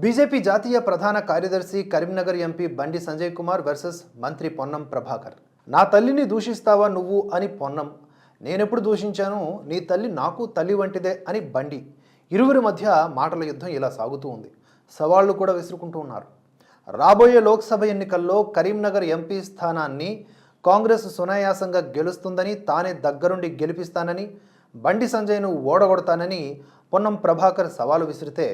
BJP జాతీయ ప్రధాన కార్యదర్శి కరీంనగర్ ఎంపీ బండి సంజయ్ కుమార్ వర్సెస్ మంత్రి పొన్నం ప్రభాకర్. నా తల్లిని దూషిస్తావా నువ్వు అని పొన్నం. నేనెప్పుడు దూషించాను? నీ తల్లి నాకు తల్లి వంటిదే అని బండి. ఇరువురి మధ్య మాటల యుద్ధం ఇలా సాగుతూ ఉంది. సవాళ్ళు కూడా విసురుకుంటూ ఉన్నారు. రాబోయే లోక్సభ ఎన్నికల్లో కరీంనగర్ ఎంపీ స్థానాన్ని కాంగ్రెస్ సునాయాసంగా గెలుస్తుందని తానే దగ్గరుండి గెలిపిస్తానని బండి సంజయ్ను ఓడగొడతానని పొన్నం ప్రభాకర్ సవాలు విసిరితే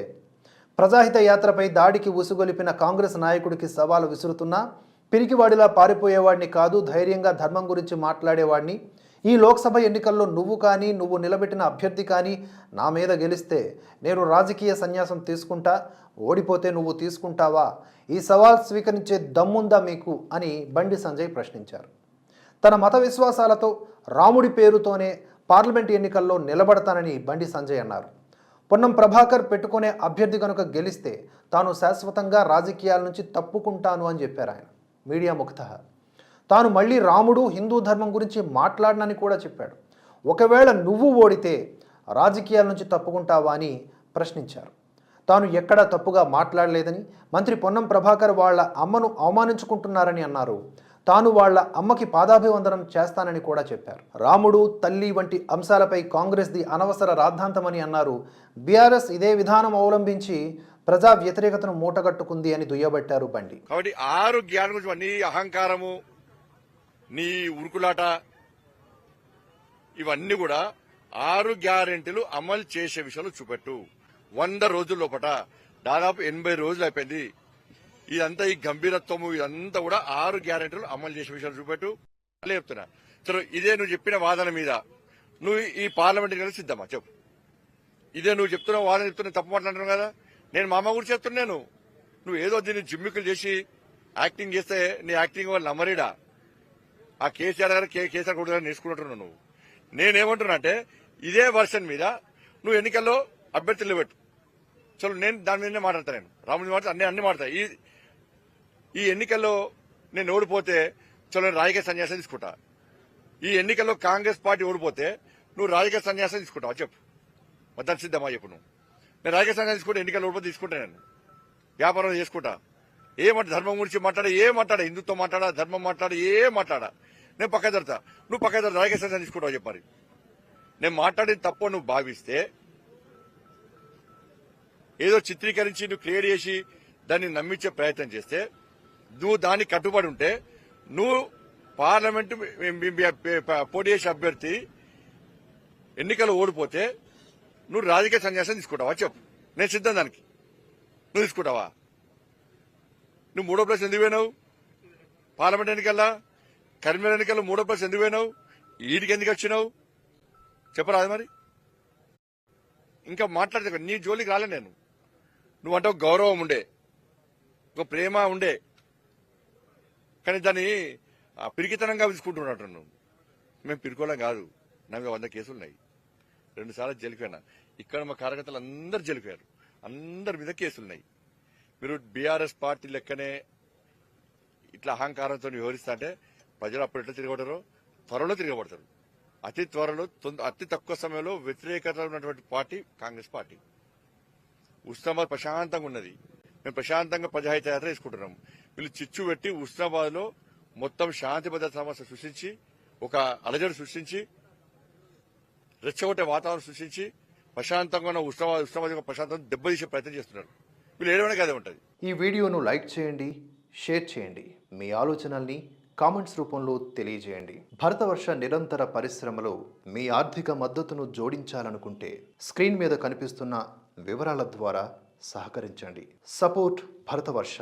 ప్రజాహిత యాత్రపై దాడికి ఉసుగొలిపిన కాంగ్రెస్ నాయకుడికి సవాలు విసురుతున్నా పిరికివాడిలా పారిపోయేవాడిని కాదు ధైర్యంగా ధర్మం గురించి మాట్లాడేవాడిని. ఈ లోక్సభ ఎన్నికల్లో నువ్వు కానీ నువ్వు నిలబెట్టిన అభ్యర్థి కానీ నా మీద గెలిస్తే నేను రాజకీయ సన్యాసం తీసుకుంటా ఓడిపోతే నువ్వు తీసుకుంటావా? ఈ సవాల్ స్వీకరించే దమ్ముందా మీకు? అని బండి సంజయ్ ప్రశ్నించారు. తన మత విశ్వాసాలతో రాముడి పేరుతోనే పార్లమెంట్ ఎన్నికల్లో నిలబడతానని బండి సంజయ్ అన్నారు. పొన్నం ప్రభాకర్ పెట్టుకునే అభ్యర్థి కనుక గెలిస్తే తాను శాశ్వతంగా రాజకీయాల నుంచి తప్పుకుంటాను అని చెప్పారు ఆయన. మీడియా ముఖత తాను మళ్ళీ రాముడు హిందూ ధర్మం గురించి మాట్లాడనని కూడా చెప్పాడు. ఒకవేళ నువ్వు ఓడితే రాజకీయాల నుంచి తప్పుకుంటావా అని ప్రశ్నించారు. తాను ఎక్కడా తప్పుగా మాట్లాడలేదని మంత్రి పొన్నం ప్రభాకర్ వాళ్ళ అమ్మను అవమానించుకుంటున్నారని అన్నారు. తాను వాళ్ళ అమ్మకి పాదాభివందనం చేస్తానని కూడా చెప్పారు. రాముడు తల్లి వంటి అంశాలపై కాంగ్రెస్ది అనవసర రాద్ధాంతమని అన్నారు. బీఆర్ఎస్ ఇదే విధానం అవలంబించి ప్రజా వ్యతిరేకతను మూటగట్టుకుంది అని దుయ్యబట్టారు బండి. కాబట్టి ఆరు జ్ఞానం గురించి నీ అహంకారము నీ ఉరుకులాట ఇవన్నీ కూడా ఆరు గ్యారెంటీలు అమలు చేసే విషయంలో చూపెట్టు. వంద రోజుల లోపల దాదాపు ఎనభై రోజులు అయిపోయింది. ఇదంతా ఈ గంభీరత్వము ఇదంతా కూడా ఆరు గ్యారెంటీలు అమలు చేసే విషయాలు చూపెట్టు. అలా చెప్తున్నా. సరే ఇదే నువ్వు చెప్పిన వాదన మీద. నువ్వు ఈ పార్లమెంట్ కలిసి సిద్ధమా? చెప్పు. ఇదే నువ్వు చెప్తున్న వాదన చెప్తున్నా తప్పు మాట్లాడుతున్నావు కదా? నేను మా అమ్మ గురించి చెప్తున్నాను నువ్వు ఏదో దీన్ని జిమ్మికులు చేసి యాక్టింగ్ చేస్తే నీ యాక్టింగ్ వాళ్ళు నమ్మరీడా? ఆ కేసీఆర్ గారు కే- కేసీఆర్ కూడా నేర్చుకుంటున్నావు నువ్వు. నేనేమంటున్నా అంటే ఇదే వర్షన్ మీద నువ్వు ఎన్నికల్లో అభ్యర్థులు పెట్టు చలో నేను దాని మీదనే మాట్లాడతాను నేను. రాముడి మాట అన్ని అన్ని మాట్లాడతా. ఈ ఎన్నికల్లో నేను ఓడిపోతే చలో రాజకీయ సన్యాసం తీసుకుంటా. ఈ ఎన్నికల్లో కాంగ్రెస్ పార్టీ ఓడిపోతే నువ్వు రాజకీయ సన్యాసం తీసుకుంటావు చెప్పు. మొత్తం సిద్ధమా చెప్పు నువ్వు. నేను రాజకీయ సన్యాసం తీసుకుంటే ఎన్నికల్లో ఓడిపోతే తీసుకుంటా నేను. వ్యాపారం చేసుకుంటా. ఏమంట ధర్మం గురించి మాట్లాడా ఏం మాట్లాడా హిందుత్వం మాట్లాడా ధర్మం మాట్లాడా ఏం మాట్లాడా. నేను పక్క జరుగుతా. నువ్వు పక్క జరుగుతా రాజకీయ సన్యాసం తీసుకుంటావు చెప్పాలి నేను మాట్లాడిన తప్పు నువ్వు భావిస్తే ఏదో చిత్రీకరించి నువ్వు క్రియేట్ చేసి దాన్ని నమ్మించే ప్రయత్నం చేస్తే నువ్వు దానికి కట్టుబడి ఉంటే నువ్వు పార్లమెంటు పోటీ చేసే అభ్యర్థి ఎన్నికలు ఓడిపోతే నువ్వు రాజకీయ సన్యాసం తీసుకుంటావా? చెప్పు. నేను సిద్ధం దానికి. నువ్వు తీసుకుంటావా? నువ్వు మూడో ప్లేస్ ఎందుకు పోయినావు? పార్లమెంట్ ఎన్నికల్లా? కరీంనగర్ ఎన్నికల్లో మూడో ప్లేస్ ఎందుకు పోయినావు? ఈడికి ఎందుకు వచ్చినావు? చెప్పరాదు మరి? ఇంకా మాట్లాడితే నీ జోలికి రాలే నేను. నువ్వంటే ఒక గౌరవం ఉండే. ఒక ప్రేమ ఉండే. కానీ దాన్ని పిరికితనంగా తీసుకుంటున్నట్టు మేము పిరుకోవడం కాదు. నా మీద వంద కేసులు ఉన్నాయి రెండుసార్లు జలిపోయినా ఇక్కడ మా కార్యకర్తలు అందరు జలిపోయారు అందరి మీద కేసులున్నాయి. మీరు బీఆర్ఎస్ పార్టీ లెక్కనే ఇట్లా అహంకారంతో వివరిస్తా అంటే ప్రజలు అప్పుడు ఎట్లా తిరగబడతారో? త్వరలో తిరగబడతారు. అతి త్వరలో అతి తక్కువ సమయంలో వ్యతిరేకత ఉన్నటువంటి పార్టీ కాంగ్రెస్ పార్టీ. ఉస్నాబాద్ ప్రశాంతంగా ఉన్నది. మేము ప్రశాంతంగా ప్రజాహిత యాత్ర తీసుకుంటున్నాం వీళ్ళు చిచ్చు పెట్టి ఉస్నాబాద్లో మొత్తం శాంతి భద్రత సమస్య సృష్టించి ఒక అలజడి సృష్టించి రెచ్చగొట్టే వాతావరణం సృష్టించి ప్రశాంతంగా ఉన్న ఉష్ణవాద ఉస్నాబాద్ ప్రశాంతం దెబ్బతీసే ప్రయత్నం చేస్తున్నారు. వీళ్ళు ఏడవడానికి అదే ఉంటుంది. ఈ వీడియోను లైక్ చేయండి షేర్ చేయండి. మీ ఆలోచనల్ని కామెంట్స్ రూపంలో తెలియజేయండి. భరతవర్ష నిరంతర పరిశ్రమలో మీ ఆర్థిక మద్దతును జోడించాలనుకుంటే స్క్రీన్ మీద కనిపిస్తున్న వివరాల ద్వారా సహకరించండి. Support Bharatavarsha.